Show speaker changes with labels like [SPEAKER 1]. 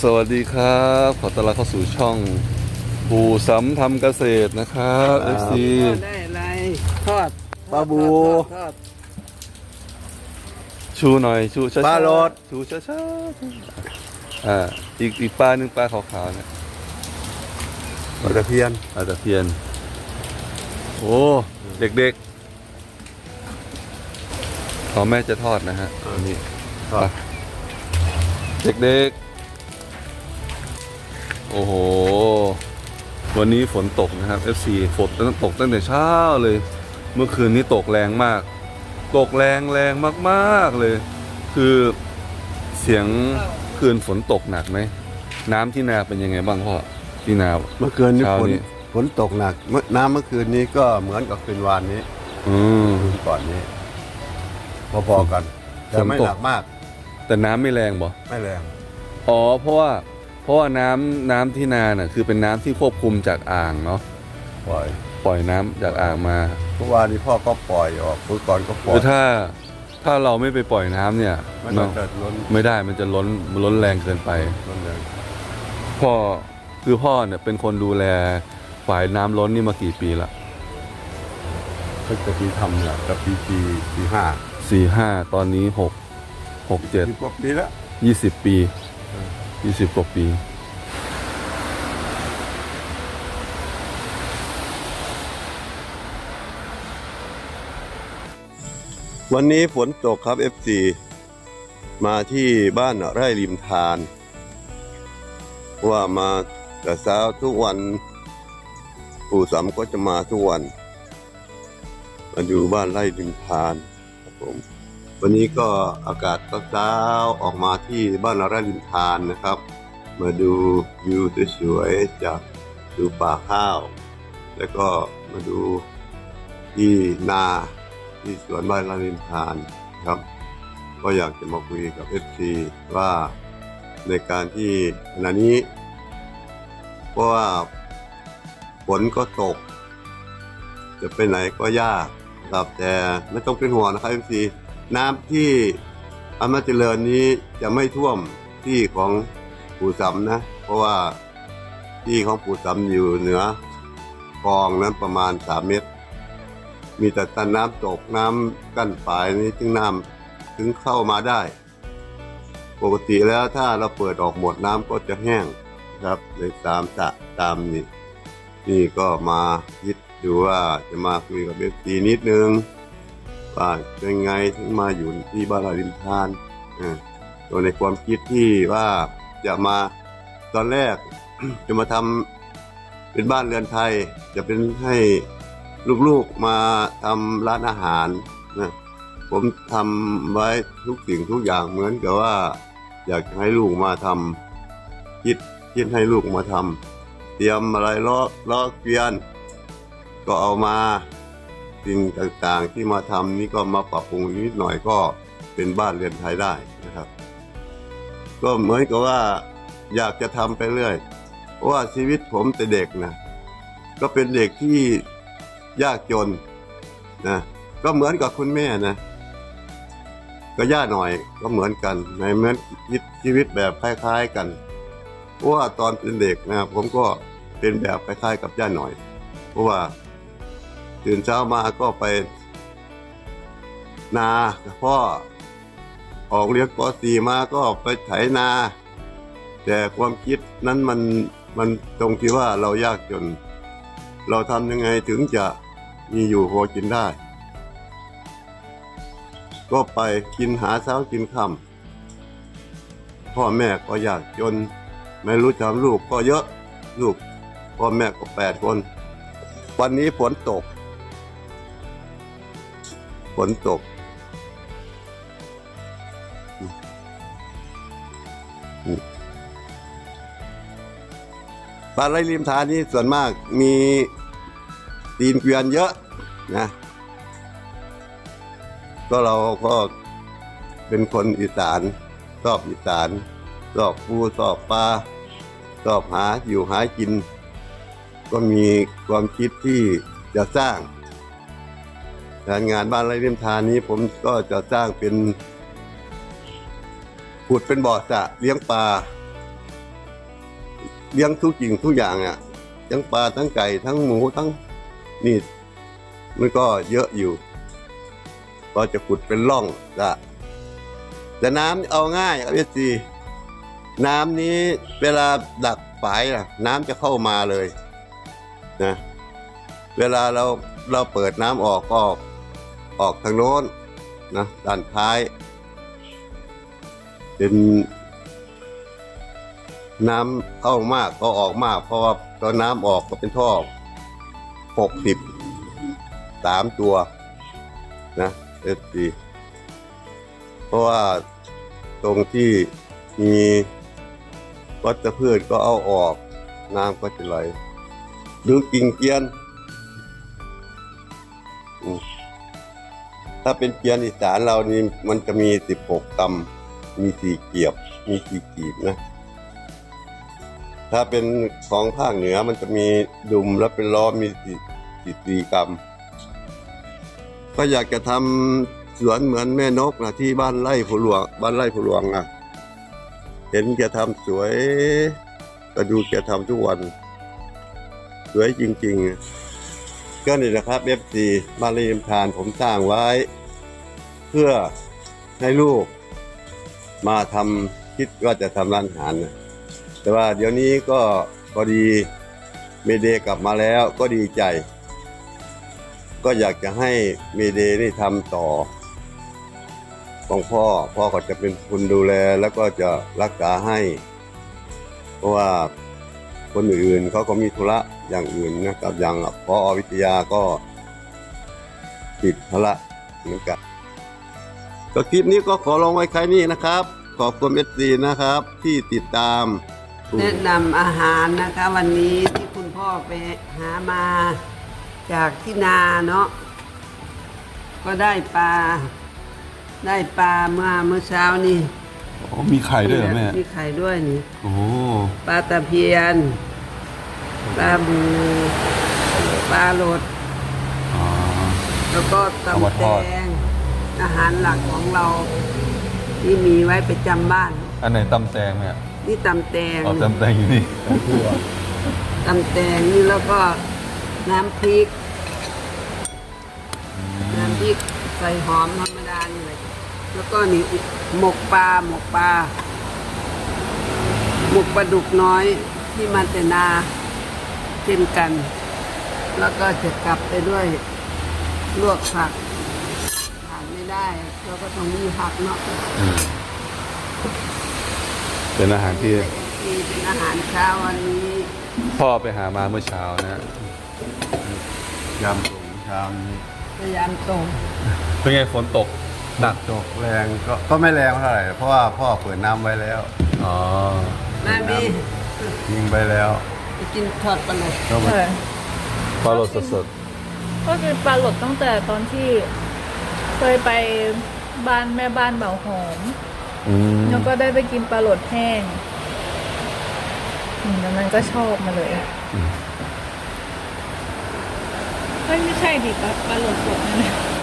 [SPEAKER 1] สวัสดีครับ ขอต้อนรับเข้าสู่ช่องปู่สำทำเกษตรนะครับ
[SPEAKER 2] ครับ
[SPEAKER 1] FC
[SPEAKER 3] ทอดได้อะไรทอด
[SPEAKER 2] ปลาบู
[SPEAKER 3] ทอดทอด
[SPEAKER 1] ชูหน่อย ชูช้าๆ
[SPEAKER 2] ปลาโรด
[SPEAKER 1] ชูช้าๆอ่าอีกอีกปลาหนึ่งปลาขาวๆเนี่ย
[SPEAKER 2] ปลาตะเพียน
[SPEAKER 1] ปลาตะเพียน โอ้ เด็กๆขอแม่จะทอดนะฮะอันนี้
[SPEAKER 2] ทอด
[SPEAKER 1] เด็กๆ โอ้โห วันนี้ฝนตกนะครับ FC ฝนตั้งตกตั้งแต่เช้าเลย เมื่อคืนนี้ตกแรงมาก ตกแรงแรงมากๆเลย คือเสียงคืนฝนตกหนักไหม น้ำที่นาเป็นยังไงบ้างพ่อที่นา
[SPEAKER 2] เมื่อคืนนี้
[SPEAKER 1] เช้า
[SPEAKER 2] ฝน
[SPEAKER 1] นี้
[SPEAKER 2] ฝนตกหนักเมื่อน้ำเมื่อคืนนี้ก็เหมือนกับคืนวานนี้
[SPEAKER 1] อืม
[SPEAKER 2] คืนก่อนนี้ พอๆกันแต่ไม่
[SPEAKER 1] ฝนตก
[SPEAKER 2] หนักมาก
[SPEAKER 1] แต่น้ำไม่แรงบ่
[SPEAKER 2] ไม่แรง
[SPEAKER 1] อ๋อ เพราะว่า เพราะว่าน้ำน้ำที่นาน่ะคือเป็นน้ำที่ควบคุมจากอ่างเนาะ
[SPEAKER 2] ปล่อย
[SPEAKER 1] ปล่อยน้ำจากอ่างมา
[SPEAKER 2] เมื่อวานนี้พ่อก็ปล่อยออกเมื่อก่อนก็ปล่อ
[SPEAKER 1] คื
[SPEAKER 2] ย
[SPEAKER 1] อถ้าถ้าเราไม่ไปปล่อยน้ำเนี่ย
[SPEAKER 2] มัน
[SPEAKER 1] เนอะ
[SPEAKER 2] จะล้น
[SPEAKER 1] ไม่ได้มันจะล้นล้นแรงเกินไป
[SPEAKER 2] ล้นแรง
[SPEAKER 1] พ่อคือพ่อเนี่ยเป็นคนดูแลฝ่ายน้ำล้นนี่มากี่ปีละ
[SPEAKER 2] ก็จะปีทำเนี่ยกับปีปีปีห้า
[SPEAKER 1] สี่ห้าตอนนี้หกหกเจ็ด
[SPEAKER 2] สิบกว่าปีแล้ว
[SPEAKER 1] ยี่สิบปี ยี่สิบกว่าปี
[SPEAKER 2] วันนี้ฝนตกครับ FC มาที่บ้านไร่ริมทาน ว่ามาแต่เช้าทุกวัน ปู่สามก็จะมาทุกวัน มาดูบ้านไร่ริมทานครับผม วันนี้ก็อากาศเช้าออกมาที่บ้านร่ริมทานนะครับ มาดูวิวสวยๆจากดูป่าข้าว แล้วก็มาดูที่นาที่สวนบ้านร่ริมทานครับ ก็อยากจะมาคุยกับ FC ว่าในการที่ขณะนี้ เพราะว่าฝนก็ตก จะไปไหนก็ยากครับแต่ไม่ต้องเป็นห่วงนะครับ FC น้ำที่อำนาจเจริญนี้จะไม่ท่วมที่ของปู่สำนะ เพราะว่าที่ของปู่สำอยู่เหนือคลองนั้นประมาณ3เมตร มีแต่ตันน้ำตกน้ำกั้นฝายนี้ถึงน้ำถึงเข้ามาได้ ปกติแล้วถ้าเราเปิดออกหมดน้ำก็จะแห้งครับในตามสะตามนี่นี่ก็มาคิดดูว่าจะมาคุยกับเบฟซีนิดนึง ว่ายังไงถึงมาอยู่ที่บ้านเราริมทานอ่าตัวในความคิดที่ว่าจะมาตอนแรกจะมาทำเป็นบ้านเรือนไทย จะเป็นให้ลูกๆมาทำร้านอาหารนะผมทำไว้ทุกสิ่งทุกอย่างเหมือนกับว่า อยากให้ลูกมาทำคิดคิดให้ลูกมาทำเตรียมอะไรล้อล้อเกวียน ก็เอามา สิ่งต่างๆที่มาทำนี่ก็มาปรับปรุงนิดหน่อยก็เป็นบ้านเรือนไทยได้นะครับ ก็เหมือนกับว่าอยากจะทำไปเรื่อยเพราะว่าชีวิตผมแต่เด็กนะก็เป็นเด็กที่ยากจนนะก็เหมือนกับคุณแม่นะก็ย่าหน่อยก็เหมือนกันในเหมือนชีวิตแบบคล้ายๆกันเพราะว่าตอนเป็นเด็กนะผมก็เป็นแบบคล้ายๆกับย่าหน่อย เพราะว่า ตื่นเช้ามาก็ไปนาพ่อออกเรียนป .4 มาก็ไปไถนา แต่ความคิดนั้นมันมันตรงที่ว่าเรายากจน เราทำยังไงถึงจะมีอยู่พอกินได้ ก็ไปกินหาเช้ากินค่ำพ่อแม่ก็ยากจน ไม่รู้ทำลูกก็เยอะลูกพ่อแม่ก็แปดคน วันนี้ฝนตก ฝนตกปลาไหลริมทานนี่ส่วนมากมีตีนเกวียนเยอะนะ ก็เราก็เป็นคนอีสานชอบอีสานชอบปูชอบปลาชอบหาอยู่หากิน ก็มีความคิดที่จะสร้าง งานงานบ้านไร่เลียมทานนี้ผมก็จะสร้างเป็นขุดเป็นบ่อสระเลี้ยงปลาเลี้ยงทุกสิ่งทุกอย่างอะทั้งปลาทั้งไก่ทั้งหมูทั้งนี่มันก็เยอะอยู่ ก็จะขุดเป็นร่องละแต่น้ำเอาง่ายครับพี่ซีน้ำนี้เวลาดักฝายนะน้ำจะเข้ามาเลยนะเวลาเราเราเปิดน้ำออกก็ ออกทางโน้นนะด้านท้าย เป็นน้ำเข้ามากก็ออกมาก เพราะว่าตอนน้ำออกก็เป็นท่อหกสิบสามตัวนะเอสดีเพราะว่าตรงที่มีวัชพืชก็เอาออก น้ำก็จะไหลดูกิ่งเกียนอืม ถ้าเป็นเกียนอีสานเรานี่มันจะมีสิบหกกำมีสี่เกียบ มีสี่กีบนะ ถ้าเป็นของภาคเหนือมันจะมีดุมแล้วเป็นล้อมีสี่สี่สี่กรัมก็อยากจะทำสวนเหมือนแม่นกนะที่บ้านไร่ผู้หลวง บ้านไร่ผู้หลวงอะเห็นแกทำสวยก็ดูแกทำทุกวัน สวยจริง ๆ ก็นี่นะครับเอฟซีบ้านไร่ริมทานผมสร้างไว้ เพื่อให้ลูกมาทำคิดว่าจะทำร้านอาหารนะแต่ว่าเดี๋ยวนี้ก็พอดีเมเดกลับมาแล้วก็ดีใจ ก็อยากจะให้เมเดย์นี่ทำต่อ ของพ่อพ่อก็จะเป็นคนดูแลแล้วก็จะรักษาให้ เพราะว่า คนอื่นๆเขาก็มีธุระอย่างอื่นนะครับอย่างพอวิทยาก็ติดธุระเหมือนกันก็คลิปนี้ก็ขอลงไว้แค่นี้นะครับ ขอบคุณเอสซีนะครับ ที่ติดตาม
[SPEAKER 3] แนะนำอาหารนะคะ วันนี้ที่คุณพ่อไปหามาจากที่นาเนาะก็ได้ปลา ได้ปลาเมื่อเมื่อเช้านี่
[SPEAKER 1] อ๋อมีไข่ด้วยเหรอแม่
[SPEAKER 3] มีไข่ด้วยนี่
[SPEAKER 1] โอ้
[SPEAKER 3] ปลาตะเพียน ปลาบูปลาโหลด
[SPEAKER 1] อ๋อ
[SPEAKER 3] แล้วก็
[SPEAKER 1] เอามา
[SPEAKER 3] ตำ
[SPEAKER 1] ท
[SPEAKER 3] แต
[SPEAKER 1] อด
[SPEAKER 3] งอาหารหลักของเรา ที่มีไว้ประจำบ้าน
[SPEAKER 1] อันไหนตำแตงแม่
[SPEAKER 3] นี่ตำแตง
[SPEAKER 1] เอาตำแตงอยู่นี่
[SPEAKER 3] ตำแตงนี่แล้วก็น้ำพริก น้ำพริกใส่หอมธรรมดานี่เลย แล้วก็นี่หมกปลาหมกปลาหมกปลาดุกน้อยที่มาแต่นาเช่นกัน แล้วก็จะกลับไปด้วยลวกผักขาดไม่ได้เราก็ต้องมีผักเนาะ
[SPEAKER 1] อืมเป็นอาหารที่
[SPEAKER 3] นี่เป็นอาหารเช้าวันนี้
[SPEAKER 1] พ่อไปหามาเมื่อเช้านะฮะ
[SPEAKER 2] ยำถุงชามนี้
[SPEAKER 3] พยายามตรง
[SPEAKER 1] เป็นไงฝนตก หนัก
[SPEAKER 2] ตกแรงก็ก็ไม่แรงเท่าไหร่เพราะว่าพ่อเปิดน้ำไว้แล้ว
[SPEAKER 1] อ๋อ
[SPEAKER 3] แม่มี
[SPEAKER 2] ยิงไปแล้ว
[SPEAKER 3] ไปกินทอดปลาหมึก
[SPEAKER 2] ก็มัน
[SPEAKER 4] ใช่
[SPEAKER 1] ปลาโรสสด
[SPEAKER 4] ก็คือปลาหลดตั้งแต่ตอนที่เคยไปบ้านแม่บ้านเบาหอม
[SPEAKER 1] ๆอืม
[SPEAKER 4] แล้วก็ได้ไปกินปลาหลดแห้งอืมแล้วนั้นก็ชอบมาเลยเฮ้ยไม่ใช่ดิปลาปลาหลดสดนะเนี่ย